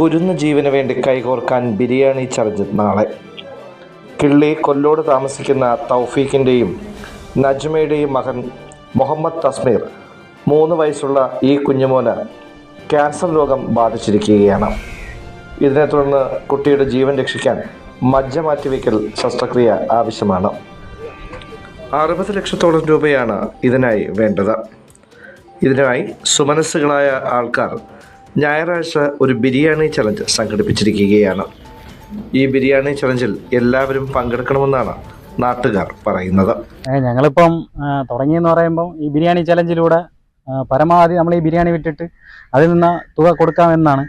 കുരുന്നു ജീവന് വേണ്ടി കൈകോർക്കാൻ ബിരിയാണി ചലഞ്ച് നാളെ. കിള്ളി കൊല്ലോട് താമസിക്കുന്ന തൗഫീഖിന്റെയും നജ്മയുടെയും മകൻ മുഹമ്മദ് തസ്മീർ മൂന്ന് വയസ്സുള്ള ഈ കുഞ്ഞുമോന് ക്യാൻസർ രോഗം ബാധിച്ചിരിക്കുകയാണ്. ഇതിനെ തുടർന്ന് കുട്ടിയുടെ ജീവൻ രക്ഷിക്കാൻ മജ്ജ മാറ്റിവെക്കൽ ശസ്ത്രക്രിയ ആവശ്യമാണ്. അറുപത് ലക്ഷത്തോളം രൂപയാണ് ഇതിനായി വേണ്ടത്. ഇതിനായി സുമനസ്സുകളായ ആൾക്കാർ ഞായറാഴ്ച ഒരു ബിരിയാണി ചലഞ്ച് സംഘടിപ്പിച്ചിരിക്കുകയാണ്. ഈ ബിരിയാണി ചലഞ്ചിൽ എല്ലാവരും പങ്കെടുക്കണമെന്നാണ് നാട്ടുകാർ പറയുന്നത്. ഞങ്ങളിപ്പം തുടങ്ങിയെന്ന് പറയുമ്പം ഈ ബിരിയാണി ചലഞ്ചിലൂടെ പരമാവധി നമ്മൾ ഈ ബിരിയാണി വിട്ടിട്ട് അതിൽ നിന്ന് തുക കൊടുക്കാമെന്നാണ്.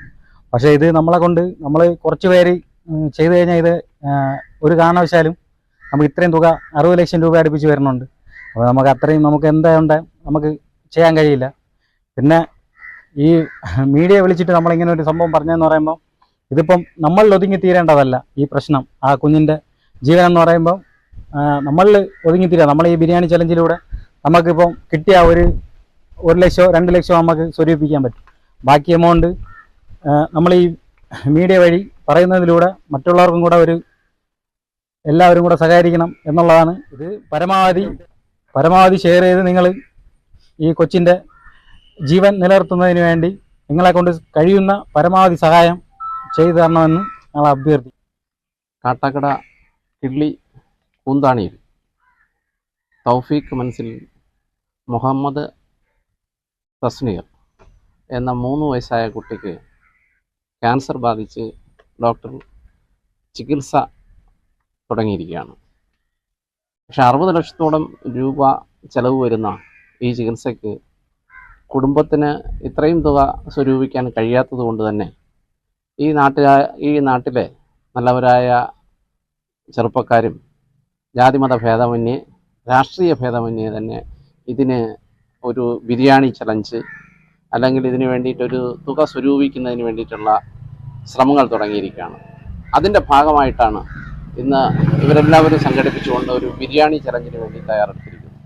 പക്ഷേ ഇത് നമ്മളെ കൊണ്ട് നമ്മൾ കുറച്ച് പേര് ചെയ്തു കഴിഞ്ഞാൽ ഇത് ഒരു കാരണവശാലും നമുക്ക് ഇത്രയും തുക അറുപത് ലക്ഷം രൂപ അടുപ്പിച്ച് വരുന്നുണ്ട്. അപ്പോൾ നമുക്ക് അത്രയും നമുക്ക് എന്താ ഉണ്ട് നമുക്ക് ചെയ്യാൻ കഴിയില്ല. പിന്നെ ഈ മീഡിയ വിളിച്ചിട്ട് നമ്മളിങ്ങനെ ഒരു സംഭവം പറഞ്ഞതെന്ന് പറയുമ്പോൾ ഇതിപ്പം നമ്മളിൽ ഒതുങ്ങി തീരേണ്ടതല്ല ഈ പ്രശ്നം. ആ കുഞ്ഞിന്റെ ജീവൻ എന്ന് പറയുമ്പോൾ നമ്മളിൽ ഒതുങ്ങിത്തീരുക നമ്മൾ ഈ ബിരിയാണി ചലഞ്ചിലൂടെ നമുക്കിപ്പം കിട്ടിയ ഒരു ഒരു ലക്ഷമോ രണ്ട് ലക്ഷമോ നമുക്ക് സ്വരൂപിക്കാൻ പറ്റും. ബാക്കി എമൗണ്ട് നമ്മൾ ഈ മീഡിയ വഴി പറയുന്നതിലൂടെ മറ്റുള്ളവർക്കും കൂടെ ഒരു എല്ലാവരും കൂടെ സഹകരിക്കണം എന്നുള്ളതാണ്. ഇത് പരമാവധി പരമാവധി ഷെയർ ചെയ്ത് നിങ്ങൾ ഈ കൊച്ചിന്റെ ജീവൻ നിലനിർത്തുന്നതിന് വേണ്ടി നിങ്ങളെ കൊണ്ട് കഴിയുന്ന പരമാവധി സഹായം ചെയ്തു തരണമെന്ന് ഞങ്ങൾ അഭ്യർത്ഥിക്കുന്നു. കാട്ടാക്കട കിള്ളി കൂന്താണിയിൽ തൗഫീഖ് മനസ്സിൽ മുഹമ്മദ് തസ്നീർ എന്ന മൂന്ന് വയസ്സായ കുട്ടിക്ക് ക്യാൻസർ ബാധിച്ച് ഡോക്ടർ ചികിത്സ തുടങ്ങിയിരിക്കുകയാണ്. പക്ഷെ അറുപത് ലക്ഷത്തോളം രൂപ ചെലവ് വരുന്ന ഈ ചികിത്സയ്ക്ക് കുടുംബത്തിന് ഇത്രയും തുക സ്വരൂപിക്കാൻ കഴിയാത്തത് കൊണ്ട് തന്നെ ഈ നാട്ടിലെ ഈ നാട്ടിലെ നല്ലവരായ ചെറുപ്പക്കാരും ജാതിമത ഭേദമന്യേ രാഷ്ട്രീയ ഭേദമന്യേ തന്നെ ഇതിന് ഒരു ബിരിയാണി ചലഞ്ച് അല്ലെങ്കിൽ ഇതിന് വേണ്ടിയിട്ടൊരു തുക സ്വരൂപിക്കുന്നതിന് വേണ്ടിയിട്ടുള്ള ശ്രമങ്ങൾ തുടങ്ങിയിരിക്കുകയാണ്. അതിന്റെ ഭാഗമായിട്ടാണ് ഇന്ന് ഇവരെല്ലാവരും സംഘടിപ്പിച്ചുകൊണ്ട് ഒരു ബിരിയാണി ചലഞ്ചിന് വേണ്ടി തയ്യാറെടുത്തിരിക്കുന്നത്.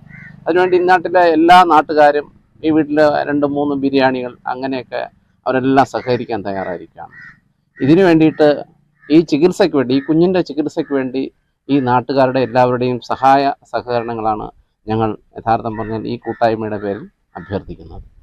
അതിനുവേണ്ടി ഇന്നാട്ടിലെ എല്ലാ നാട്ടുകാരും ഈ വീട്ടിൽ രണ്ട് മൂന്ന് ബിരിയാണികൾ അങ്ങനെയൊക്കെ അവരെല്ലാം സഹകരിക്കാൻ തയ്യാറായിരിക്കുകയാണ്. ഇതിനു വേണ്ടിയിട്ട് ഈ ചികിത്സയ്ക്ക് വേണ്ടി ഈ കുഞ്ഞിന്റെ ചികിത്സയ്ക്ക് വേണ്ടി ഈ നാട്ടുകാരുടെ എല്ലാവരുടെയും സഹായ സഹകരണങ്ങളാണ് ഞങ്ങൾ യഥാർത്ഥം പറഞ്ഞാൽ ഈ കൂട്ടായ്മയുടെ പേരിൽ അഭ്യർത്ഥിക്കുന്നത്.